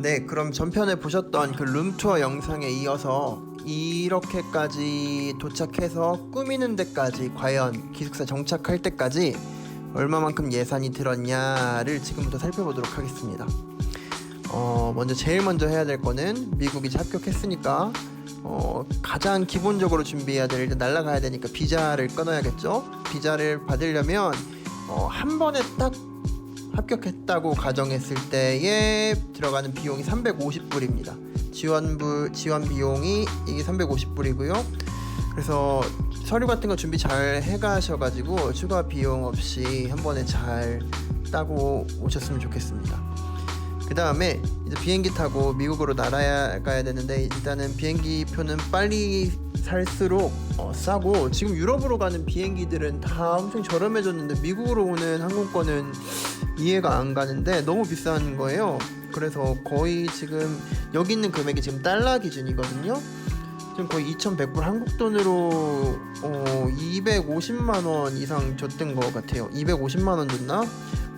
네, 그럼 전편에 보셨던 그 룸투어 영상에 이어서 이렇게까지 도착해서 꾸미는 데까지 과연 기숙사 정착할 때까지 얼마만큼 예산이 들었냐를 지금부터 살펴보도록 하겠습니다. 어, 먼저 제일 먼저 해야 될 거는 미국 이제 합격했으니까 어, 가장 기본적으로 준비해야 될 일단 날라가야 되니까 비자를 끊어야겠죠. 비자를 받으려면 어, 한 번에 딱 합격했다고 가정했을 때에 들어가는 비용이 350불입니다. 지원부 지원 비용이 이게 350불이고요. 그래서 서류 같은 거 준비 잘 해가셔가지고 추가 비용 없이 한 번에 잘 따고 오셨으면 좋겠습니다. 그 다음에 이제 비행기 타고 미국으로 날아가야 되는데 일단은 비행기 표는 빨리 살수록 어, 싸고 지금 유럽으로 가는 비행기들은 다 엄청 저렴해졌는데 미국으로 오는 항공권은 이해가 안 가는데 너무 비싼 거예요. 그래서 거의 지금 여기 있는 금액이 지금 달러 기준이거든요. 지금 거의 2,100불 한국 돈으로 어, 250만 원 이상 줬던 것 같아요. 250만 원 줬나?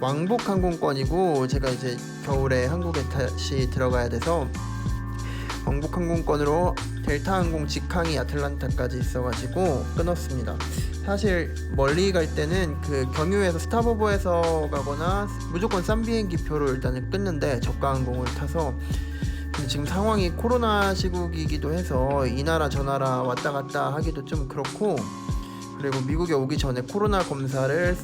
왕복 항공권이고 제가 이제 겨울에 한국에 다시 들어가야 돼서 왕복 항공권으로 델타 항공 직항이 아틀란타까지 있어가지고 끊었습니다. 사실 멀리 갈 때는 그 경유에서 스타버버에서 가거나 무조건 싼 비행기 표로 일단은 끊는데 저가 항공을 타서 지금 상황이 코로나 시국이기도 해서 이 나라 저 나라 왔다 갔다 하기도 좀 그렇고 그리고 미국에 오기 전에 코로나 검사를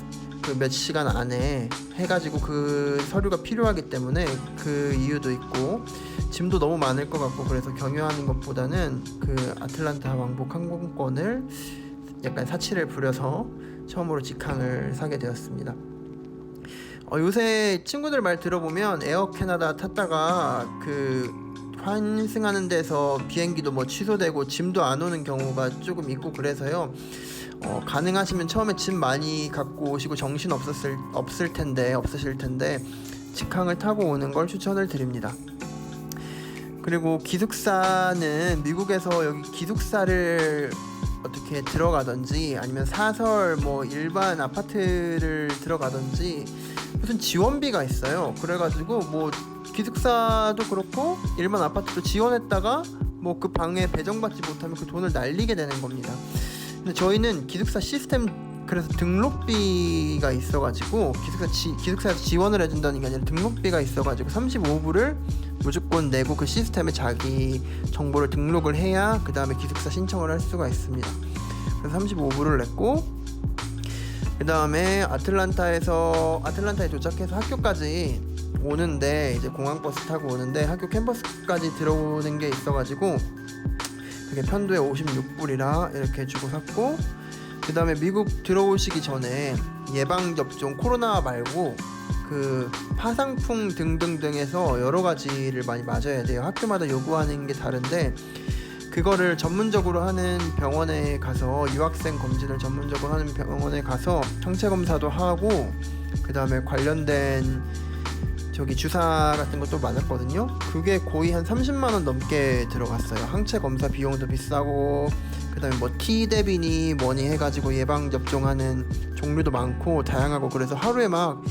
그 몇 시간 안에 해가지고 그 서류가 필요하기 때문에 그 이유도 있고 짐도 너무 많을 것 같고 그래서 경유하는 것보다는 그 아틀란타 왕복 항공권을 약간 사치를 부려서 처음으로 직항을 사게 되었습니다. 어, 요새 친구들 말 들어보면 에어 캐나다 탔다가 그 환승하는 데서 비행기도 뭐 취소되고 짐도 안 오는 경우가 조금 있고 그래서요. 어, 가능하시면 처음에 짐 많이 갖고 오시고 정신 없었을 없을 텐데 없으실 텐데 직항을 타고 오는 걸 추천을 드립니다. 그리고 기숙사는 미국에서 여기 기숙사를 어떻게 들어가든지 아니면 사설 뭐 일반 아파트를 들어가든지 무슨 지원비가 있어요. 그래가지고 뭐 기숙사도 그렇고 일반 아파트도 지원했다가 뭐 그 방에 배정받지 못하면 그 돈을 날리게 되는 겁니다. 근데 저희는 기숙사 시스템 그래서 등록비가 있어가지고 기숙사 지, 기숙사에서 지원을 해준다는 게 아니라 등록비가 있어가지고 35불을 무조건 내고 그 시스템에 자기 정보를 등록을 해야 그 다음에 기숙사 신청을 할 수가 있습니다. 그래서 35불을 냈고 그 다음에 아틀란타에서 아틀란타에 도착해서 학교까지 오는데 이제 공항 버스 타고 오는데 학교 캠퍼스까지 들어오는 게 있어가지고 그게 편도에 56불이라 이렇게 주고 샀고 그 다음에 미국 들어오시기 전에 예방 접종 코로나 말고 그 파상풍 등등등에서 여러 가지를 많이 맞아야 돼요. 학교마다 요구하는 게 다른데 그거를 전문적으로 하는 병원에 가서 유학생 검진을 전문적으로 하는 병원에 가서 청체 검사도 하고 그 다음에 관련된 저기 주사 같은 것도 맞았거든요. 그게 거의 한 30만 원 넘게 들어갔어요. 항체 검사 비용도 비싸고 그다음에 뭐 T 대비니 뭐니 해가지고 예방 접종하는 종류도 많고 다양하고 그래서 하루에 막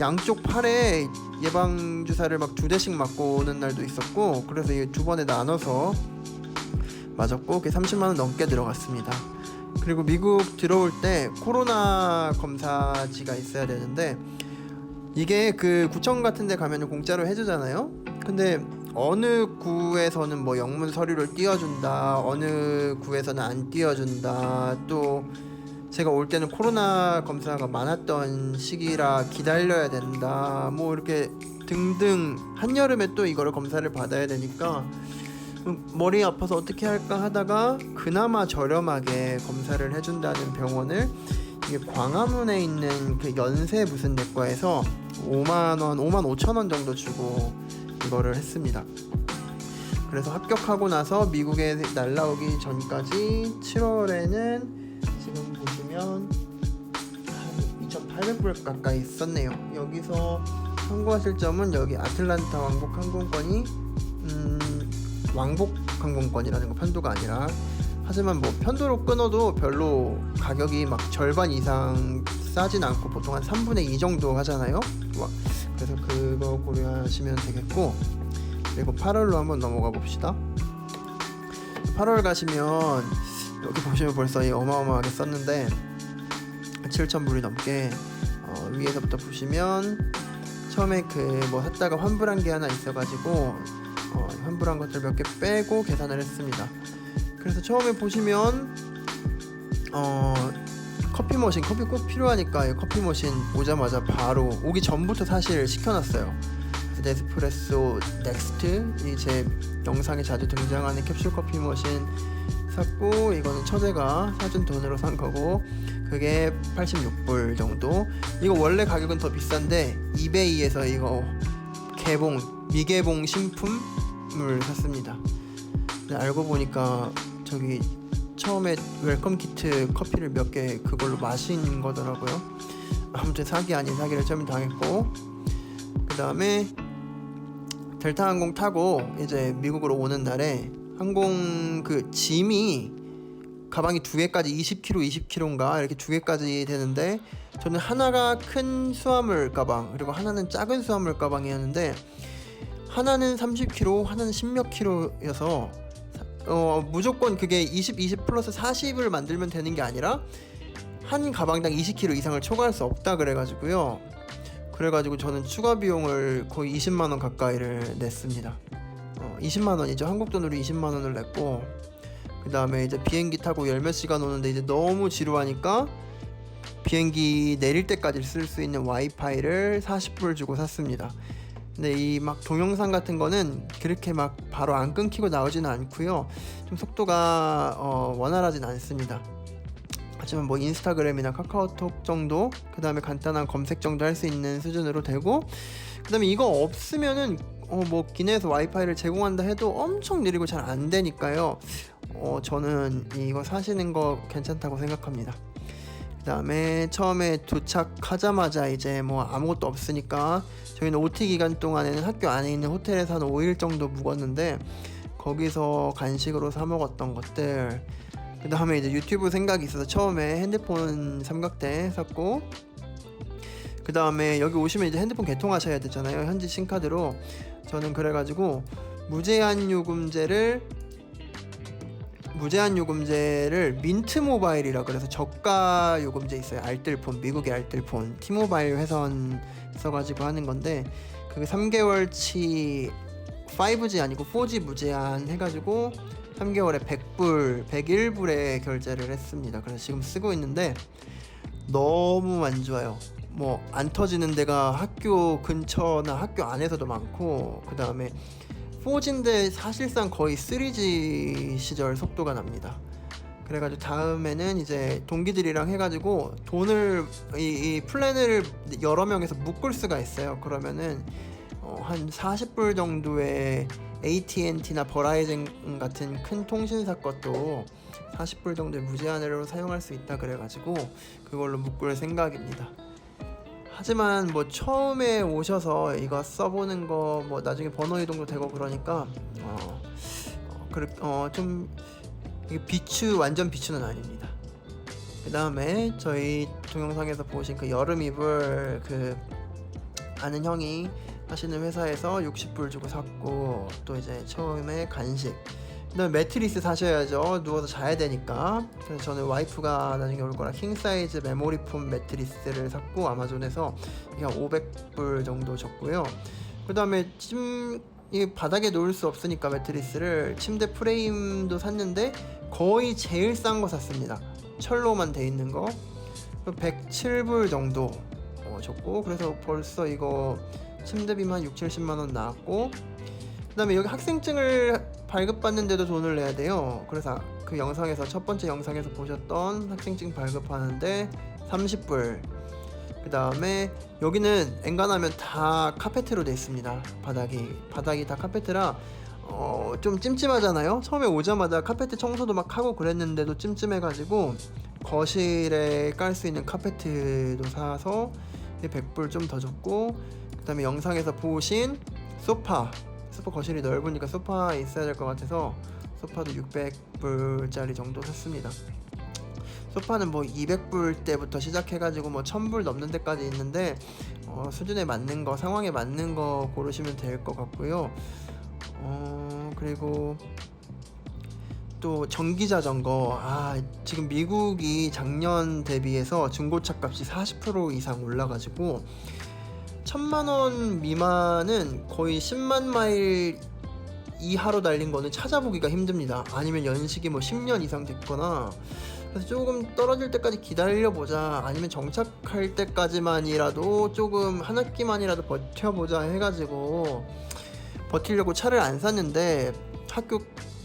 양쪽 팔에 예방 주사를 막 두 대씩 맞고 오는 날도 있었고 그래서 이게 두 번에 나눠서 맞았고 그게 30만 원 넘게 들어갔습니다. 그리고 미국 들어올 때 코로나 검사지가 있어야 되는데 이게 그 구청 같은 데 가면은 공짜로 해주잖아요. 근데 어느 구에서는 뭐 영문 서류를 띄워준다, 어느 구에서는 안 띄워준다, 또 제가 올 때는 코로나 검사가 많았던 시기라 기다려야 된다, 뭐 이렇게 등등 한여름에 또 이거를 검사를 받아야 되니까 음, 머리 아파서 어떻게 할까 하다가 그나마 저렴하게 검사를 해준다는 병원을 이게 광화문에 있는 그 연세 무슨 내과에서 5만 원, 5만 5천 원 정도 주고 이거를 했습니다. 그래서 합격하고 나서 미국에 날라오기 전까지 7월에는 지금 보시면 한 2,800불 가까이 썼네요. 여기서 참고하실 점은 여기 아틀란타 왕복 항공권이 음, 왕복 항공권이라는 거 편도가 아니라 하지만 뭐 편도로 끊어도 별로 가격이 막 절반 이상 싸진 않고 보통 한 3분의 2 정도 하잖아요. 와, 그래서 그거 고려하시면 되겠고 그리고 8월로 한번 넘어가 봅시다. 8월 가시면 여기 보시면 벌써 이 어마어마하게 썼는데 7,000불이 넘게 어, 위에서부터 보시면 처음에 그 뭐 샀다가 환불한 게 하나 있어가지고 어, 환불한 것들 몇 개 빼고 계산을 했습니다. 그래서 처음에 보시면 어 커피 머신 커피 꼭 필요하니까 이 커피 머신 오자마자 바로 오기 전부터 사실 시켜놨어요. 네스프레소 넥스트 이 제 영상에 자주 등장하는 캡슐 커피 머신 샀고 이거는 처제가 사준 돈으로 산 거고 그게 86불 정도. 이거 원래 가격은 더 비싼데 이베이에서 이거 개봉 미개봉 신품을 샀습니다. 알고 보니까 저기 처음에 웰컴 키트 커피를 몇 개 그걸로 마신 거더라고요. 아무튼 사기 아닌 사기를 처음 당했고 그 다음에 델타 항공 타고 이제 미국으로 오는 날에 항공 그 짐이 가방이 두 개까지 20kg, 20kg인가 이렇게 두 개까지 되는데 저는 하나가 큰 수화물 가방 그리고 하나는 작은 수화물 가방이었는데 하나는 30kg, 하나는 10몇 kg여서 어 무조건 그게 20, 20 플러스 40을 만들면 되는 게 아니라 한 가방당 20kg 이상을 초과할 수 없다 그래가지고요. 그래가지고 저는 추가 비용을 거의 20만 원 가까이를 냈습니다. 어, 20만 원이죠. 한국 돈으로 20만 원을 냈고 그 다음에 이제 비행기 타고 열 몇 시간 오는데 이제 너무 지루하니까 비행기 내릴 때까지 쓸 수 있는 와이파이를 40불 주고 샀습니다. 근데 이 막 동영상 같은 거는 그렇게 막 바로 안 끊기고 나오지는 않고요. 좀 속도가 어, 원활하진 않습니다. 하지만 뭐 인스타그램이나 카카오톡 정도, 그 다음에 간단한 검색 정도 할 수 있는 수준으로 되고, 그 다음에 이거 없으면은 어, 뭐 기내에서 와이파이를 제공한다 해도 엄청 느리고 잘 안 되니까요. 어, 저는 이거 사시는 거 괜찮다고 생각합니다. 그 다음에 처음에 도착하자마자 이제 뭐 아무것도 없으니까 저희는 OT 기간 동안에는 학교 안에 있는 호텔에서 한 5일 정도 묵었는데 거기서 간식으로 사 먹었던 것들. 그 다음에 이제 유튜브 생각이 있어서 처음에 핸드폰 삼각대 샀고 그 다음에 여기 오시면 이제 핸드폰 개통하셔야 되잖아요 현지 신카드로. 저는 그래가지고 무제한 요금제를 무제한 요금제를 민트 모바일이라 그래서 저가 요금제 있어요. 알뜰폰 미국의 알뜰폰. 티모바일 회선 써가지고 하는 건데 그게 3개월치 5G 아니고 4G 무제한 해가지고 3개월에 100불 101불에 결제를 했습니다 그래서 지금 쓰고 있는데 너무 안 좋아요 뭐 안 터지는 데가 학교 근처나 학교 안에서도 많고 그 다음에 4G인데 사실상 거의 3G 시절 속도가 납니다. 그래가지고 다음에는 이제 동기들이랑 해가지고 돈을 이, 이 플랜을 여러 명에서 묶을 수가 있어요. 그러면은 어, 한 40불 정도의 AT&T나 버라이즌 같은 큰 통신사 것도 40불 정도의 무제한으로 사용할 수 있다 그래가지고 그걸로 묶을 생각입니다. 하지만 뭐 처음에 오셔서 이거 써보는 거 뭐 나중에 번호 이동도 되고 그러니까 어, 어, 그렇, 어, 좀 이게 비추 완전 비추는 아닙니다. 그 다음에 저희 동영상에서 보신 그 여름 이불 그 아는 형이 하시는 회사에서 60불 주고 샀고 또 이제 처음에 간식. 그다음에 매트리스 사셔야죠. 누워서 자야 되니까. 그래서 저는 와이프가 나중에 올 거라 킹 사이즈 메모리 폼 매트리스를 샀고 아마존에서 이게 한 500불 정도 줬고요. 그 다음에 찜 이 바닥에 놓을 수 없으니까 매트리스를 침대 프레임도 샀는데 거의 제일 싼 거 샀습니다 철로만 돼 있는 거 107불 정도 어, 줬고 그래서 벌써 이거 침대비만 6, 70만 원 나왔고 그 다음에 여기 학생증을 발급받는데도 돈을 내야 돼요. 그래서 그 영상에서 첫 번째 영상에서 보셨던 학생증 발급하는데 30불. 그 다음에 여기는 엔간하면 다 카페트로 돼 있습니다. 바닥이 바닥이 다 카페트라 어, 좀 찜찜하잖아요. 처음에 오자마자 카페트 청소도 막 하고 그랬는데도 찜찜해가지고 거실에 깔 수 있는 카페트도 사서 100불 좀 더 줬고 그 다음에 영상에서 보신 소파 소파 거실이 넓으니까 소파 있어야 될 것 같아서 소파도 600불짜리 정도 샀습니다. 소파는 뭐 200불 때부터 시작해가지고 뭐 1000불 넘는 데까지 있는데 어, 수준에 맞는 거 상황에 맞는 거 고르시면 될 것 같고요. 어 그리고 또 전기 자전거 아 지금 미국이 작년 대비해서 중고차 값이 40% 이상 올라가지고 천만 원 미만은 거의 10만 마일 이하로 달린 거는 찾아보기가 힘듭니다. 아니면 연식이 뭐 10년 이상 됐거나 그래서 조금 떨어질 때까지 기다려보자 아니면 정착할 때까지만이라도 조금 한 학기만이라도 버텨보자 해가지고 버티려고 차를 안 샀는데 학교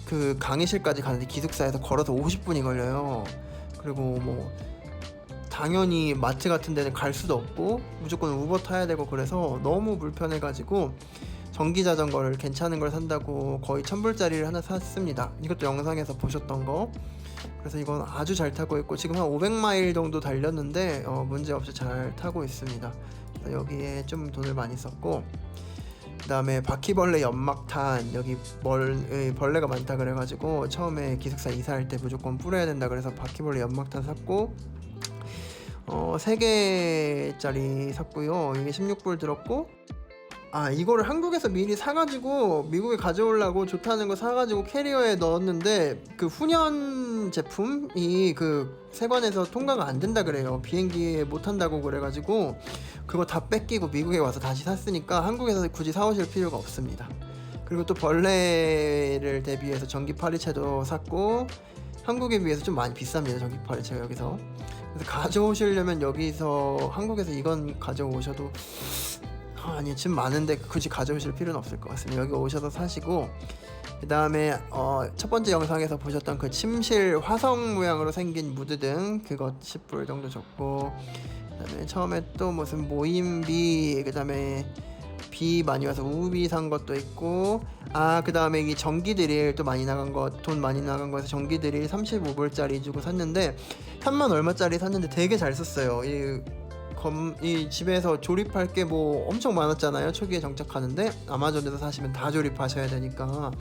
그 강의실까지 가는데 기숙사에서 걸어서 50분이 걸려요. 그리고 뭐 당연히 마트 같은 데는 갈 수도 없고 무조건 우버 타야 되고 그래서 너무 불편해가지고 전기 자전거를 괜찮은 걸 산다고 거의 천불짜리를 하나 샀습니다. 이것도 영상에서 보셨던 거. 그래서 이건 아주 잘 타고 있고 지금 한 500마일 정도 달렸는데 어, 문제 없이 잘 타고 있습니다. 여기에 좀 돈을 많이 썼고 그 다음에 바퀴벌레 연막탄 여기 멀 에, 벌레가 많다 그래가지고 처음에 기숙사 이사할 때 무조건 뿌려야 된다 그래서 바퀴벌레 연막탄 샀고 어, 3개짜리 샀고요. 이게 16불 들었고 아 이거를 한국에서 미리 사가지고 미국에 가져오려고 좋다는 거 사가지고 캐리어에 넣었는데 그 훈연 제품이 그 세관에서 통과가 안 된다 그래요. 비행기에 못 탄다고 그래가지고 그거 다 뺏기고 미국에 와서 다시 샀으니까 한국에서 굳이 사오실 필요가 없습니다. 그리고 또 벌레를 대비해서 전기 파리채도 샀고 한국에 비해서 좀 많이 비쌉니다 전기 파리채가 여기서. 그래서 가져오시려면 여기서 한국에서 이건 가져오셔도 아, 아니 지금 많은데 굳이 가져오실 필요는 없을 것 같습니다. 여기 오셔서 사시고 그 다음에 어, 첫 번째 영상에서 보셨던 그 침실 화성 모양으로 생긴 무드등 그것 10불 정도 줬고 그 다음에 처음에 또 무슨 모임비 그 다음에 비 많이 와서 우비 산 것도 있고 아 그 다음에 이 전기 드릴 또 많이 나간 거돈 많이 나간 거에서 전기 드릴 35불짜리 주고 샀는데 3만 얼마짜리 샀는데 되게 잘 썼어요 이 검, 이 집에서 조립할 게 뭐 엄청 많았잖아요. 초기에 정착하는데 아마존에서 사시면 다 조립하셔야 되니까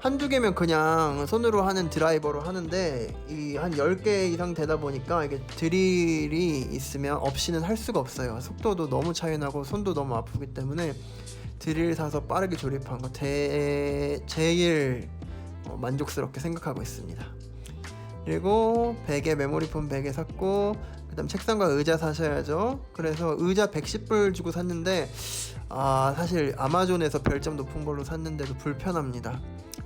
한두 개면 그냥 손으로 하는 드라이버로 하는데 이 한 10개 이상 되다 보니까 이게 드릴이 있으면 없이는 할 수가 없어요. 속도도 너무 차이 나고 손도 너무 아프기 때문에 드릴 사서 빠르게 조립한 거 대... 제일 어, 만족스럽게 생각하고 있습니다. 그리고 베개 메모리폼 베개 샀고 그다음 책상과 의자 사셔야죠. 그래서 의자 110불 주고 샀는데 아 사실 아마존에서 별점 높은 걸로 샀는데도 불편합니다.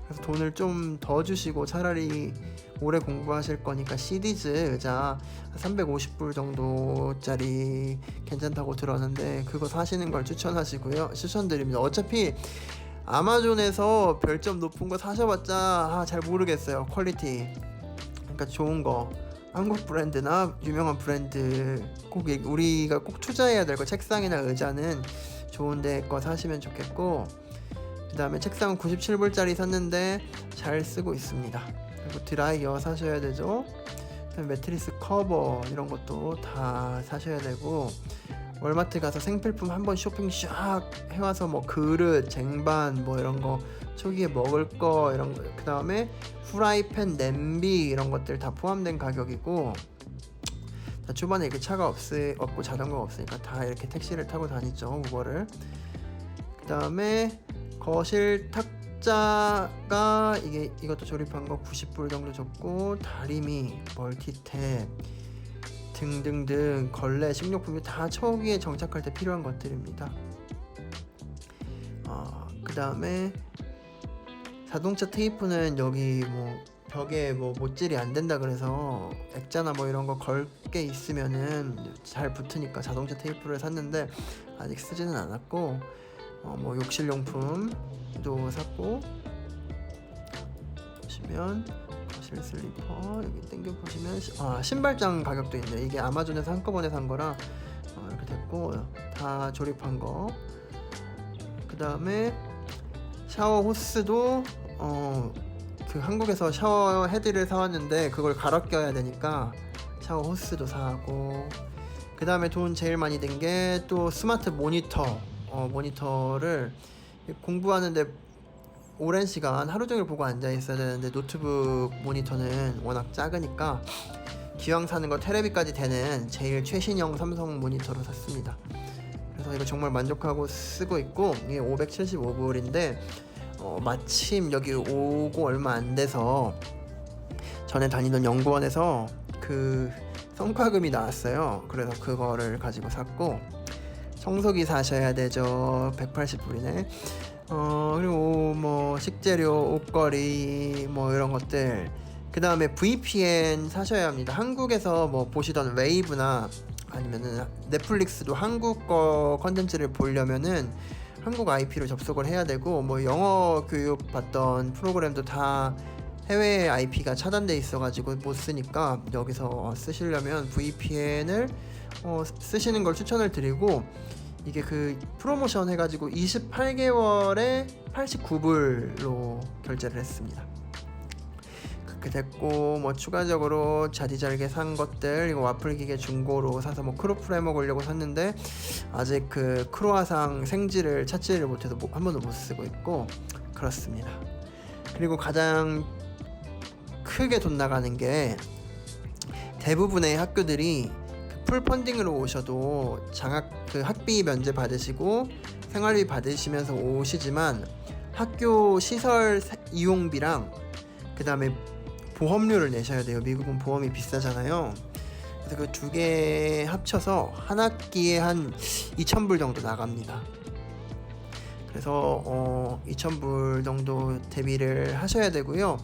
그래서 돈을 좀 더 주시고 차라리 오래 공부하실 거니까 시디즈 의자 350불 정도짜리 괜찮다고 들었는데 그거 사시는 걸 추천하시고요. 추천드립니다. 어차피 아마존에서 별점 높은 거 사셔봤자 아, 잘 모르겠어요. 퀄리티. 그러니까 좋은 거 한국 브랜드나 유명한 브랜드 꼭 이- 우리가 꼭 투자해야 될 거 책상이나 의자는 좋은데 거 사시면 좋겠고 그 다음에 책상은 97불짜리 샀는데 잘 쓰고 있습니다. 그리고 드라이어 사셔야 되죠. 매트리스 커버 이런 것도 다 사셔야 되고 월마트 가서 생필품 한번 쇼핑 샥 해와서 뭐 그릇, 쟁반 뭐 이런 거 초기에 먹을 거 이런 거 그 다음에 후라이팬, 냄비 이런 것들 다 포함된 가격이고 다 초반에 이렇게 차가 없으, 없고 자전거가 없으니까 다 이렇게 택시를 타고 다니죠 우버를 그 다음에 거실 탁자가 이게 이것도 조립한 거 90불 정도 줬고 다리미, 멀티탭 등등등 걸레, 식료품이 다 초기에 정착할 때 필요한 것들입니다. 어, 그 다음에 자동차 테이프는 여기 뭐 벽에 뭐 못질이 안 된다 그래서 액자나 뭐 이런 거 걸 게 있으면은 잘 붙으니까 자동차 테이프를 샀는데 아직 쓰지는 않았고 어, 뭐 욕실 용품도 샀고 보시면 거실 슬리퍼 여기 땡겨 보시면 시- 아 신발장 가격도 있네. 이게 아마존에서 한꺼번에 산 거라 어, 이렇게 됐고 다 조립한 거. 그 다음에 샤워 호스도 어 그 한국에서 샤워 헤드를 사왔는데 그걸 갈아 껴야 되니까 샤워 호스도 사고 그 다음에 돈 제일 많이 든 게 또 스마트 모니터 어 모니터를 공부하는데 오랜 시간 하루 종일 보고 앉아 있어야 되는데 노트북 모니터는 워낙 작으니까 기왕 사는 거 테레비까지 되는 제일 최신형 삼성 모니터로 샀습니다. 그래서 이거 정말 만족하고 쓰고 있고 이게 575불인데 어, 마침 여기 오고 얼마 안 돼서 전에 다니던 연구원에서 그 성과금이 나왔어요. 그래서 그거를 가지고 샀고 청소기 사셔야 되죠. 180불이네. 어 그리고 뭐 식재료, 옷걸이 뭐 이런 것들. 그 다음에 VPN 사셔야 합니다. 한국에서 뭐 보시던 웨이브나 아니면은 넷플릭스도 한국 거 컨텐츠를 보려면은 한국 IP로 접속을 해야 되고 뭐 영어 교육 받던 프로그램도 다 해외 IP가 차단돼 있어가지고 못 쓰니까 여기서 쓰시려면 VPN을 어, 쓰시는 걸 추천을 드리고 이게 그 프로모션 해가지고 28개월에 89불로 결제를 했습니다. 그렇게 됐고 뭐 추가적으로 자디잘게 산 것들 이거 와플 기계 중고로 사서 뭐 크로플 해 먹으려고 샀는데 아직 그 크로아상 생지를 찾지를 못해서 뭐- 한 번도 못 쓰고 있고 그렇습니다. 그리고 가장 크게 돈 나가는 게 대부분의 학교들이 그 풀펀딩으로 오셔도 장학 그 학비 면제 받으시고 생활비 받으시면서 오시지만 학교 시설 사- 이용비랑 그 다음에 보험료를 내셔야 돼요. 미국은 보험이 비싸잖아요. 그래서 그 두 개 합쳐서 한 학기에 한 2,000불 정도 나갑니다. 그래서 어 2,000불 정도 대비를 하셔야 되고요.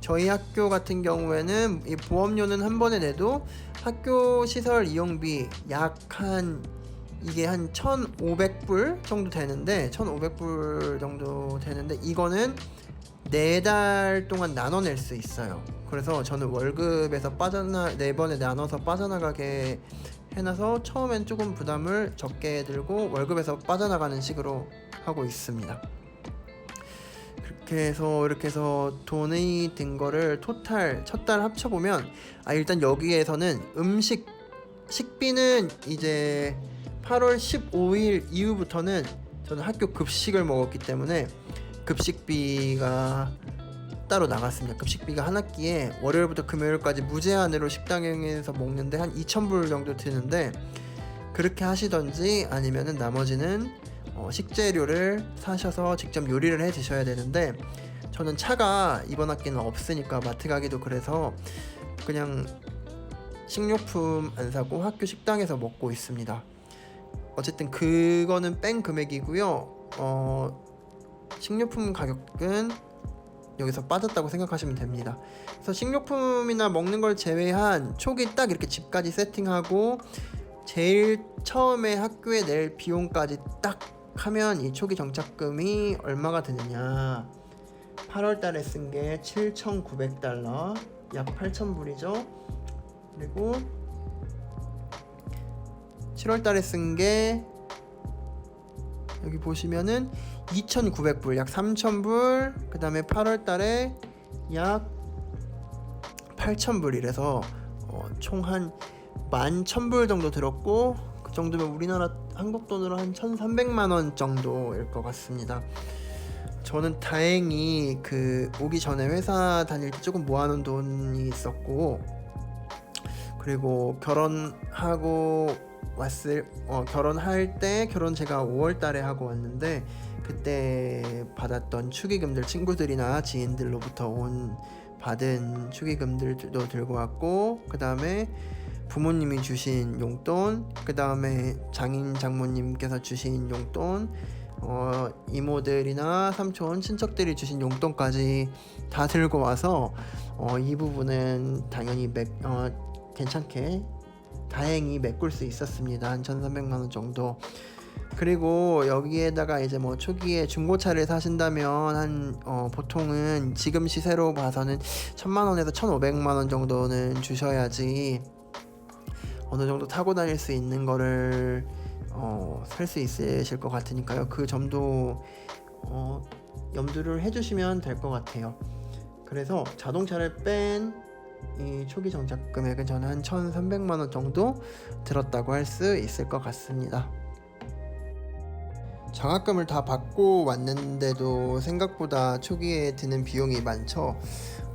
저희 학교 같은 경우에는 이 보험료는 한 번에 내도 학교 시설 이용비 약 한 이게 한 1,500불 정도 되는데 1,500불 정도 되는데 이거는 네 달 동안 나눠낼 수 있어요. 그래서 저는 월급에서 빠져나 네 번에 나눠서 빠져나가게 해놔서 처음엔 조금 부담을 적게 들고 월급에서 빠져나가는 식으로 하고 있습니다. 그렇게 해서 이렇게 해서 돈이 든 거를 토탈 첫 달 합쳐보면 아 일단 여기에서는 음식 식비는 이제 8월 15일 이후부터는 저는 학교 급식을 먹었기 때문에 급식비가 따로 나갔습니다. 급식비가 한 학기에 월요일부터 금요일까지 무제한으로 식당에서 먹는데 한 2,000불 정도 드는데 그렇게 하시던지 아니면은 나머지는 어, 식재료를 사셔서 직접 요리를 해 드셔야 되는데 저는 차가 이번 학기는 없으니까 마트 가기도 그래서 그냥 식료품 안 사고 학교 식당에서 먹고 있습니다. 어쨌든 그거는 뺀 금액이고요. 어, 식료품 가격은 여기서 빠졌다고 생각하시면 됩니다. 그래서 식료품이나 먹는 걸 제외한 초기 딱 이렇게 집까지 세팅하고 제일 처음에 학교에 낼 비용까지 딱 하면 이 초기 정착금이 얼마가 드느냐 8월 달에 쓴 게 7,900달러 약 8,000불이죠 그리고 7월 달에 쓴 게 여기 보시면은 2,900불 약 3,000불 그 다음에 8월 달에 약 8,000불이래서 어, 총한 11,000불 정도 들었고 그 정도면 우리나라 한국 돈으로 한 1,300만 원 정도일 것 같습니다. 저는 다행히 그 오기 전에 회사 다닐 때 조금 모아놓은 돈이 있었고 그리고 결혼하고 왔을 어, 결혼할 때 결혼 제가 5월 달에 하고 왔는데 그때 받았던 축의금들 친구들이나 지인들로부터 온 받은 축의금들도 들고 왔고 그 다음에 부모님이 주신 용돈 그 다음에 장인 장모님께서 주신 용돈 어, 이모들이나 삼촌 친척들이 주신 용돈까지 다 들고 와서 어, 이 부분은 당연히 맥, 어, 괜찮게 다행히 메꿀 수 있었습니다. 한 1,300만 원 정도. 그리고 여기에다가 이제 뭐 초기에 중고차를 사신다면 한 어, 보통은 지금 시세로 봐서는 1,000만 원에서 1,500만 원 정도는 주셔야지 어느 정도 타고 다닐 수 있는 거를 어, 살 수 있으실 것 같으니까요. 그 점도 어, 염두를 해주시면 될 것 같아요. 그래서 자동차를 뺀 이 초기 정착 금액은 저는 한 1,300만 원 정도 들었다고 할 수 있을 것 같습니다. 장학금을 다 받고 왔는데도 생각보다 초기에 드는 비용이 많죠.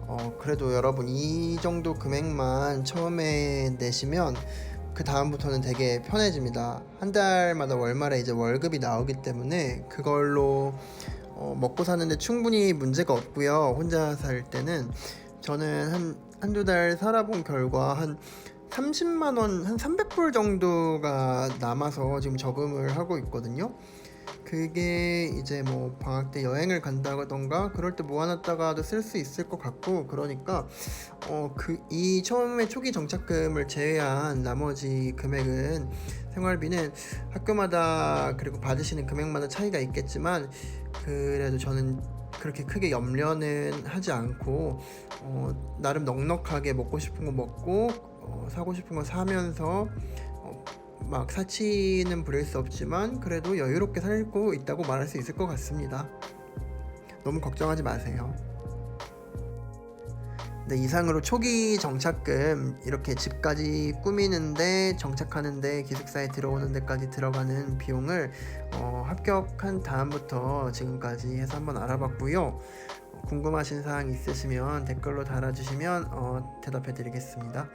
어, 그래도 여러분 이 정도 금액만 처음에 내시면 그 다음부터는 되게 편해집니다. 한 달마다 월말에 이제 월급이 나오기 때문에 그걸로 어, 먹고 사는데 충분히 문제가 없고요. 혼자 살 때는 저는 한 한두 달 살아본 결과 한 30만 원, 한 300불 정도가 남아서 지금 저금을 하고 있거든요. 그게 이제 뭐 방학 때 여행을 간다던가 그럴 때 모아놨다가도 쓸 수 있을 것 같고 그러니까 어 그 이 처음에 초기 정착금을 제외한 나머지 금액은 생활비는 학교마다 그리고 받으시는 금액마다 차이가 있겠지만 그래도 저는 그렇게 크게 염려는 하지 않고 어, 나름 넉넉하게 먹고 싶은 거 먹고 어, 사고 싶은 거 사면서 어, 막 사치는 부릴 수 없지만 그래도 여유롭게 살고 있다고 말할 수 있을 것 같습니다. 너무 걱정하지 마세요. 네, 이상으로 초기 정착금 이렇게 집까지 꾸미는데 정착하는데 기숙사에 들어오는 데까지 들어가는 비용을 어, 합격한 다음부터 지금까지 해서 한번 알아봤고요. 어, 궁금하신 사항 있으시면 댓글로 달아주시면 어, 대답해 드리겠습니다.